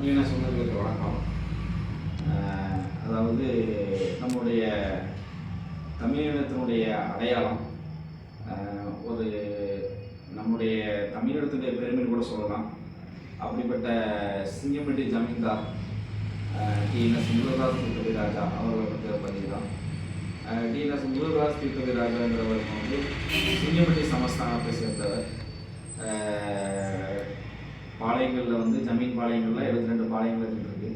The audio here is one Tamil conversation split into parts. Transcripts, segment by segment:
தமிழின சொந்தங்களுக்கு வணக்கம். அதாவது நம்முடைய தமிழினத்தினுடைய அடையாளம் ஒரு நம்முடைய தமிழினத்துடைய பெருமை கூட சொல்லலாம். அப்படிப்பட்ட சிங்கம்பட்டி ஜமீன்தார் டிஎன்எஸ் முருகதாஸ் தீர்த்தவி அவர்களை பற்றி பதிவு தான் டிஎன்எஸ் முருகதாஸ் தீர்த்தவி வந்து சிங்கம்பட்டி சமஸ்தானத்தை சேர்ந்தவர். பாளையங்களில் வந்து ஜமீன் பாளையங்களில் எழுபத்தி ரெண்டு பாளையங்கள் இருக்குது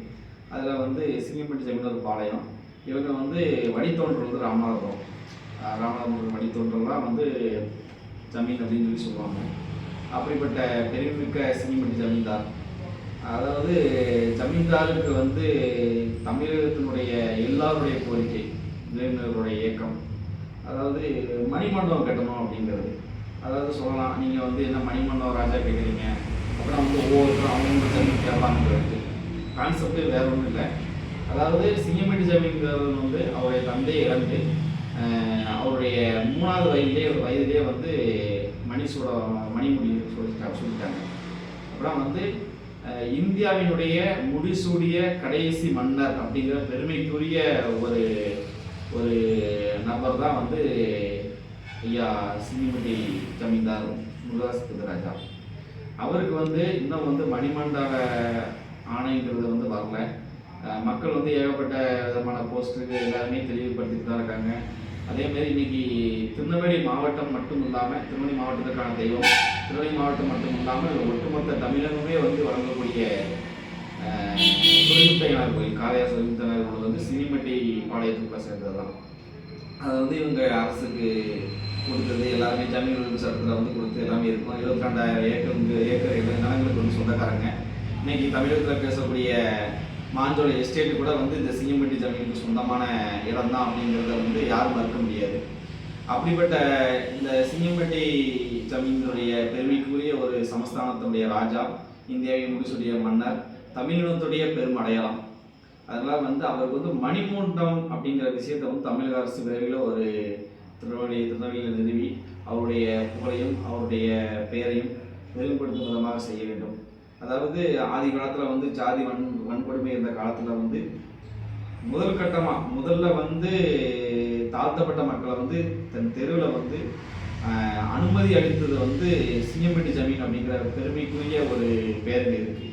அதில் வந்து சிங்கம்பட்டி ஜமீன் ஒரு பாளையம். இவங்க வந்து வழித்தோன்றல் வந்து ராமநாதபுரம். ராமநாதபுரம் வழித்தோன்றல்லாம் வந்து ஜமீன் அப்படின்னு சொல்லி சொல்லுவாங்க. அப்படிப்பட்ட பெருமிக்க சிங்கம்பட்டி ஜமீன்தார். அதாவது ஜமீன்தாருக்கு வந்து தமிழகத்தினுடைய எல்லாருடைய கோரிக்கை இளைஞர்களுடைய இயக்கம். அதாவது மணிமண்டபம் கட்டணும் அப்படிங்கிறது. அதாவது சொல்லலாம் நீங்கள் வந்து என்ன மணிமண்டபம் ராஜா கேட்குறீங்க அப்புறம் வந்து ஒவ்வொருத்தரும் அவங்க ஜமீன் கேட்பாங்கிறது கான்செப்டே வேற ஒன்றும் இல்லை. அதாவது சிங்கமேட்டு ஜமீன்கிறவர் வந்து அவருடைய தந்தை இறந்து அவருடைய மூணாவது வயதிலே வயதிலே வந்து மணிசூட மணிமுடி சொல்லிட்டாங்க சொல்லிட்டாங்க. அப்புறம் வந்து இந்தியாவினுடைய முடிசூடிய கடைசி மன்னர் அப்படிங்கிற பெருமைக்குரிய ஒரு ஒரு நபர் தான் வந்து ஐயா சிங்கிமட்டி ஜமீன்தார் முருகாஸ் ராஜா அவருக்கு வந்து இன்னும் வந்து மணிமண்டல ஆணைங்கிறது வந்து வரல மக்கள் வந்து ஏகப்பட்ட விதமான போஸ்டருக்கு எல்லாருமே தெளிவுபடுத்திட்டு தான் இருக்காங்க அதே மாதிரி இன்னைக்கு திருநெல்வேலி மாவட்டம் மட்டும் இல்லாமல் திருநெல்வேலி மாவட்டத்துக்கான தெய்வம் திருநெல்வேலி மாவட்டம் மட்டும் இல்லாமல் ஒட்டுமொத்த தமிழகமே வந்து வழங்கக்கூடிய அஹ், சுரிமுத்தையனார் கோயில் காளையா சுரிமுத்தையனார் கோயில் வந்து சினிமட்டி பாளையத்துக்குள்ள சேர்ந்தது தான் அது வந்து இவங்க அரசுக்கு கொடுத்தது எல்லாருமே ஜமீன் சட்டத்தில் வந்து கொடுத்து எல்லாமே இருக்கும் எழுபத்தி ரெண்டாயிரம் ஏக்கர் ஏக்கர் நிலங்களுக்கு வந்து சொந்தக்காரங்க இன்னைக்கு தமிழகத்தில் பேசக்கூடிய மாஞ்சோலை எஸ்டேட்டு கூட வந்து இந்த சிங்கம்பட்டி ஜமீனுக்கு சொந்தமான இடம் தான் அப்படிங்கிறத வந்து யாரும் மறுக்க முடியாது. அப்படிப்பட்ட இந்த சிங்கம்பட்டி ஜமீனுடைய பெருமைக்குரிய ஒரு சமஸ்தானத்துடைய ராஜா இந்தியாவை முடிச்சுடைய மன்னர் தமிழினத்துடைய பெரும் அடையாளம். அதனால் வந்து அவருக்கு வந்து மணிமூண்டம் அப்படிங்கிற விஷயத்தை வந்து தமிழக அரசு விரைவில் ஒரு திருநெல்வேலி திருநெல்வேலியில் நிறுவி அவருடைய புகழையும் அவருடைய பெயரையும் பெருமைப்படுத்தும் விதமாக செய்ய வேண்டும். அதாவது ஆதி காலத்தில் வந்து ஜாதி வன் வன்கொடுமை இருந்த காலத்தில் வந்து முதல் கட்டமாக முதல்ல வந்து தாழ்த்தப்பட்ட மக்களை வந்து தன் தெருவில் வந்து அனுமதி அளித்தது வந்து சிங்கம்பட்டி ஜமீன் அப்படிங்கிற பெருமைக்குரிய ஒரு பேரணி இருக்குது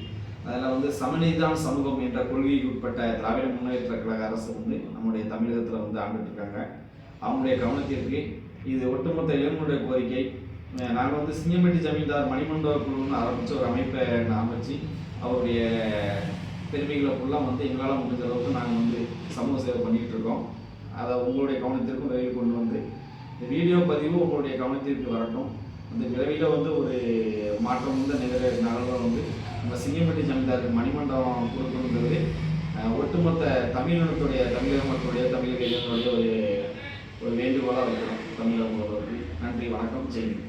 அதில் வந்து சமநிதிதான் சமூகம் என்ற கொள்கைக்கு உட்பட்ட திராவிட முன்னேற்ற கழக அரசு வந்து நம்முடைய தமிழகத்தில் வந்து ஆண்டுட்டு இருக்காங்க. அவங்களுடைய கவனத்திற்கு இது ஒட்டுமொத்த இளைஞருடைய கோரிக்கை. நாங்கள் வந்து சிங்கம்பட்டி ஜமீன்தார் மணிமண்டப குழுன்னு ஆரம்பித்து ஒரு அமைப்பை அமைச்சு அவருடைய பெருமைகளை ஃபுல்லாக வந்து எங்களால் முடிஞ்ச அளவுக்கு நாங்கள் வந்து சமூக சேவை பண்ணிகிட்டு இருக்கோம். அதை உங்களுடைய கவனத்திற்கும் விரைவில் கொண்டு வந்து இந்த வீடியோ பதிவு உங்களுடைய கவனத்திற்கு வரட்டும். அந்த விரைவில் வந்து ஒரு மாற்றம் வந்து நிகழ நகர்வை வந்து நம்ம சிங்கம்பட்டி ஜமீன்தாருக்கு மணிமண்டபம் கொடுக்கணுங்கிறது ஒட்டுமொத்த தமிழினத்துடைய தமிழக மக்களுடைய தமிழக இளைஞர்களுடைய ஒரு ஒரு வேண்டுகோளாக வைக்கிறோம். தமிழக நன்றி வணக்கம் ஜெய்